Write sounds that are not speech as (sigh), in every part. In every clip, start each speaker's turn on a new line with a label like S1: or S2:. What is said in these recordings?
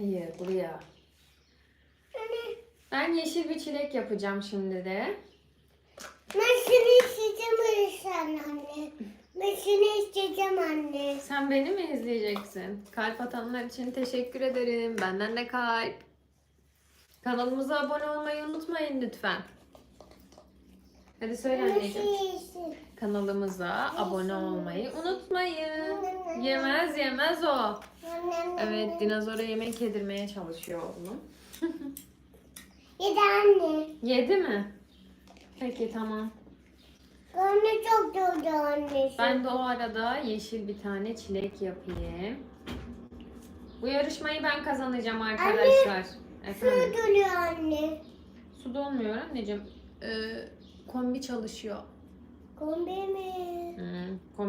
S1: Hayır buraya.
S2: Anne.
S1: Ben yeşil bir çilek yapacağım şimdi de.
S2: Ben seni isteyeceğim anne. Ben seni isteyeceğim anne.
S1: Sen beni mi izleyeceksin? Kalp atanlar için teşekkür ederim. Benden de kalp. Kanalımıza abone olmayı unutmayın lütfen. Hadi söyle anneciğim. Kanalımıza abone olmayı unutmayın. Yemez yemez o. Evet dinozora yemek yedirmeye çalışıyor oğlum.
S2: Yedi anne.
S1: Yedi mi? Peki tamam.
S2: Karnı çok doldu annesi.
S1: Ben de o arada yeşil bir tane çilek yapayım. Bu yarışmayı ben kazanacağım arkadaşlar.
S2: Su
S1: Efendim.
S2: doluyor anne.
S1: Su dolmuyor anneciğim. Ee, kombi çalışıyor.
S2: Kombi mi?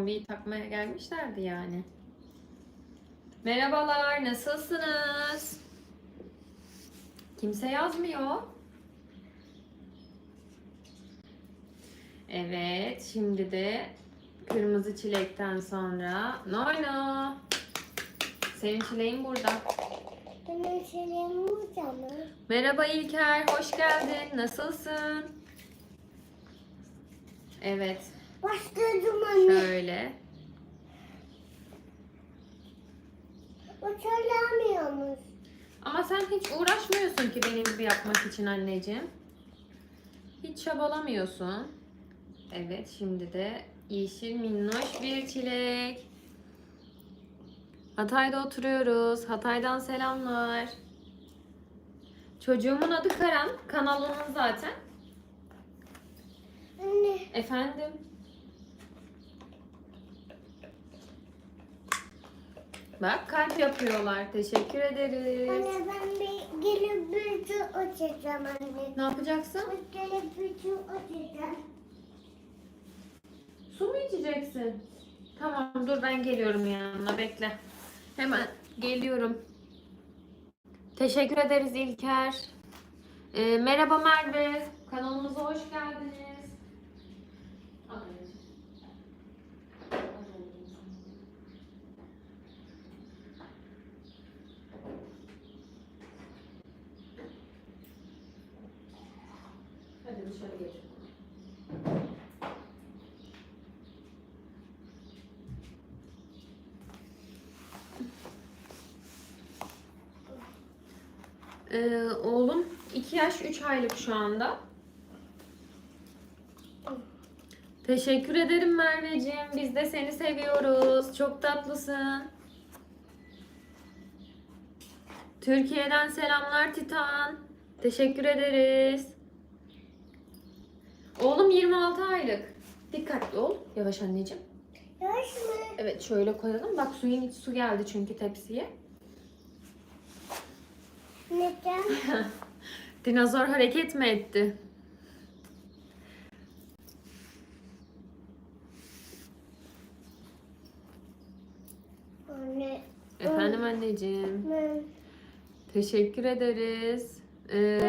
S1: Kombiyi takmaya gelmişlerdi yani. Merhabalar, nasılsınız? Kimse yazmıyor. Evet, şimdi de kırmızı çilekten sonra Nono. Senin çileğin burada.
S2: Benim senin burada mı?
S1: Merhaba İlker, hoş geldin. Nasılsın? Evet,
S2: Bastırdım anne.
S1: şöyle.
S2: Uçuramıyormuş.
S1: Ama sen hiç uğraşmıyorsun ki benim gibi yapmak için anneciğim. Hiç çabalamıyorsun. Evet şimdi de yeşil minnoş bir çilek. Hatay'da oturuyoruz. Hatay'dan selamlar. Çocuğumun adı Karan. Kanalının zaten.
S2: Anne.
S1: Efendim? Bak kalp yapıyorlar. Teşekkür ederiz.
S2: Anne ben bir gelip su açacağım anne.
S1: Ne yapacaksın?
S2: Gelip su açacağım.
S1: Su mu içeceksin? Tamam dur ben geliyorum yanına bekle. Hemen geliyorum. Teşekkür ederiz İlker. Ee, merhaba Merve. Kanalımıza hoş geldiniz. Al anneciğim. Al oğlum. Hadi dışarı. Ee, oğlum 2 yaş 3 aylık şu anda. Teşekkür ederim Merveciğim. Biz de seni seviyoruz. Çok tatlısın. Türkiye'den selamlar Titan. Teşekkür ederiz. Oğlum 26 aylık. Dikkatli ol. Yavaş anneciğim.
S2: Yaş mı?
S1: Evet şöyle koyalım. Bak suyun iç su geldi çünkü tepsiye.
S2: Neden? (laughs)
S1: Dinozor hareket mi etti?
S2: Anne.
S1: Efendim anneciğim.
S2: Ben,
S1: Teşekkür ederiz. Ee,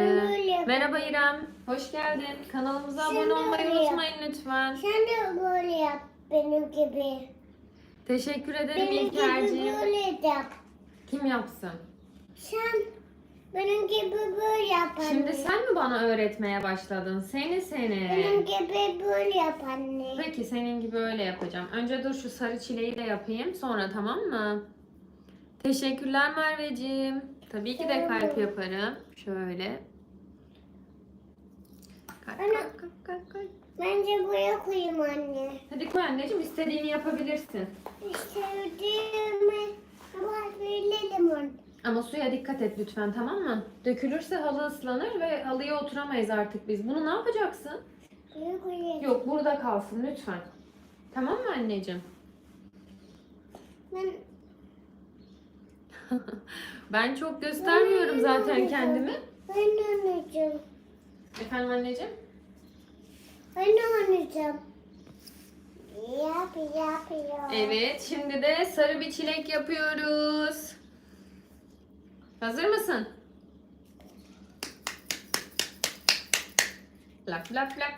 S1: merhaba İrem. Hoş geldin. Kanalımıza
S2: Sen
S1: abone olmayı
S2: yap.
S1: unutmayın lütfen.
S2: sen de böyle yap benim gibi.
S1: Teşekkür ederim
S2: Benim gibi
S1: İlker'ciğim.
S2: böyle yap.
S1: Kim yapsın?
S2: Sen benim gibi böyle yap anne.
S1: Şimdi sen mi bana öğretmeye başladın? Seni
S2: Benim
S1: seni.
S2: gibi böyle yap anne.
S1: Peki senin gibi öyle yapacağım. Önce dur şu sarı çileği de yapayım. Sonra tamam mı? Teşekkürler Merveciğim. Tabii ki de kalp yaparım. Şöyle. Kalp,
S2: Ana.
S1: kalp, kalp, kalp.
S2: Bence buraya koyayım anne.
S1: Hadi koy anneciğim istediğini yapabilirsin.
S2: Var verelim onu.
S1: Ama suya dikkat et lütfen tamam mı? Dökülürse halı ıslanır ve halıya oturamayız artık biz. Bunu ne yapacaksın?
S2: Buraya koyayım.
S1: Yok burada kalsın lütfen. Tamam mı anneciğim?
S2: Ben (laughs)
S1: ben çok göstermiyorum zaten kendimi.
S2: Ben oynayacağım.
S1: Efendim anneciğim?
S2: Ben oynayacağım. Yap yap yap.
S1: Evet şimdi de sarı bir çilek yapıyoruz. Hazır mısın? Lak lak lak.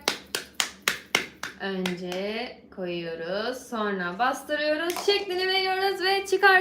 S1: Önce koyuyoruz, sonra bastırıyoruz, şeklini veriyoruz ve çıkar.